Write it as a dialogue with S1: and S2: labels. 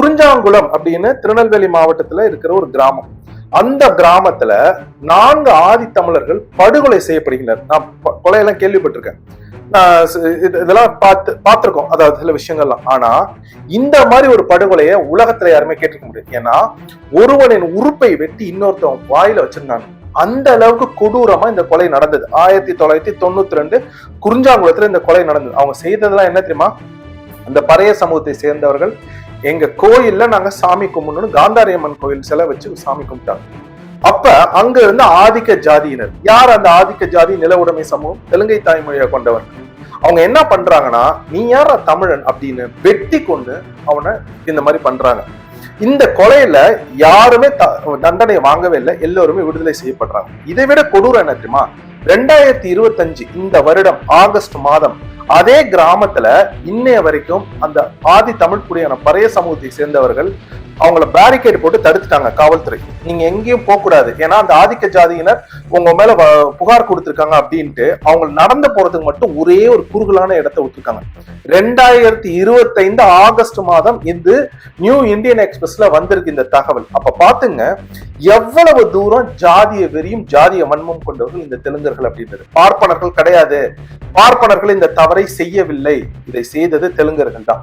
S1: குறிஞ்சாங்குளம் அப்படின்னு திருநெல்வேலி மாவட்டத்துல இருக்கிற ஒரு கிராமம். அந்த கிராமத்துல நான்கு ஆதி தமிழர்கள் படுகொலை செய்யப்படுகின்றனர். நான் கொலையெல்லாம் கேள்விப்பட்டிருக்கேன். இதெல்லாம் பார்த்து பார்த்திருக்கோம். அதாவது சில விஷயங்கள்லாம். ஆனா இந்த மாதிரி ஒரு படுகொலையை உலகத்துல யாருமே கேட்டிருக்க முடியாது. ஏன்னா ஒருவனின் உறுப்பை வெட்டி இன்னொருத்தவன் வாயில வச்சிருந்தாங்க. அந்த அளவுக்கு கொடூரமா இந்த கொலை நடந்தது. ஆயிரத்தி தொள்ளாயிரத்தி தொண்ணூத்தி ரெண்டு குறிஞ்சாங்குளத்துல இந்த கொலை நடந்தது. அவங்க செய்ததெல்லாம் என்ன தெரியுமா? அந்த பறைய சமூகத்தை சேர்ந்தவர்கள் எங்க கோயில்ல நாங்க சாமி கும்பிடணும் காந்தாரியம்மன் கோயில் சிலை வச்சு சாமி கும்பிட்டாங்க. அப்ப அங்க இருந்த ஆதிக்க ஜாதியினர் யார் அந்த ஆதிக்க ஜாதி நில உடைமை சமூகம்? தெலுங்கை தாய்மொழியை கொண்டவர். அவங்க என்ன பண்றாங்கன்னா நீ யார் தமிழன் அப்படின்னு வெட்டி கொண்டு அவனை இந்த மாதிரி பண்றாங்க. இந்த கொலையில யாருமே தண்டனை வாங்கவே இல்லை எல்லோருமே விடுதலை செய்யப்படுறாங்க. இதை விட கொடூரம் என்ன தெரியுமா? ரெண்டாயிரத்தி இருபத்தஞ்சு இந்த வருடம் ஆகஸ்ட் மாதம் அதே கிராமத்துல இன்னைய வரைக்கும் அந்த ஆதி தமிழ் குடியான பறைய சமூகத்தை சேர்ந்தவர்கள் அவங்கள பேரிகேட் போட்டு தடுத்துட்டாங்க காவல்துறை. நீங்க எங்கேயும் போக கூடாது ஏன்னா அந்த ஆதிக்க ஜாதியினர் உங்க மேல வ- புகார் கொடுத்திருக்காங்க அப்படின்ட்டு அவங்க நடந்து போறதுக்கு மட்டும் ஒரே ஒரு குறுகலான இடத்தை விட்டுருக்காங்க ரெண்டாயிரத்தி இருபத்தைந்து ஆகஸ்ட் மாதம் இது நியூ இந்தியன் எக்ஸ்பிரஸ்ல வந்திருக்கு இந்த தகவல். அப்ப பாத்துங்க எவ்வளவு தூரம் ஜாதிய வெறியும் ஜாதிய மன்மம் கொண்டவர்கள் இந்த தெலுங்கர்கள் அப்படின்றது. பார்ப்பனர்கள் கிடையாது. பார்ப்பனர்கள் இந்த தவறை செய்யவில்லை. இதை செய்தது தெலுங்கர்கள் தான்.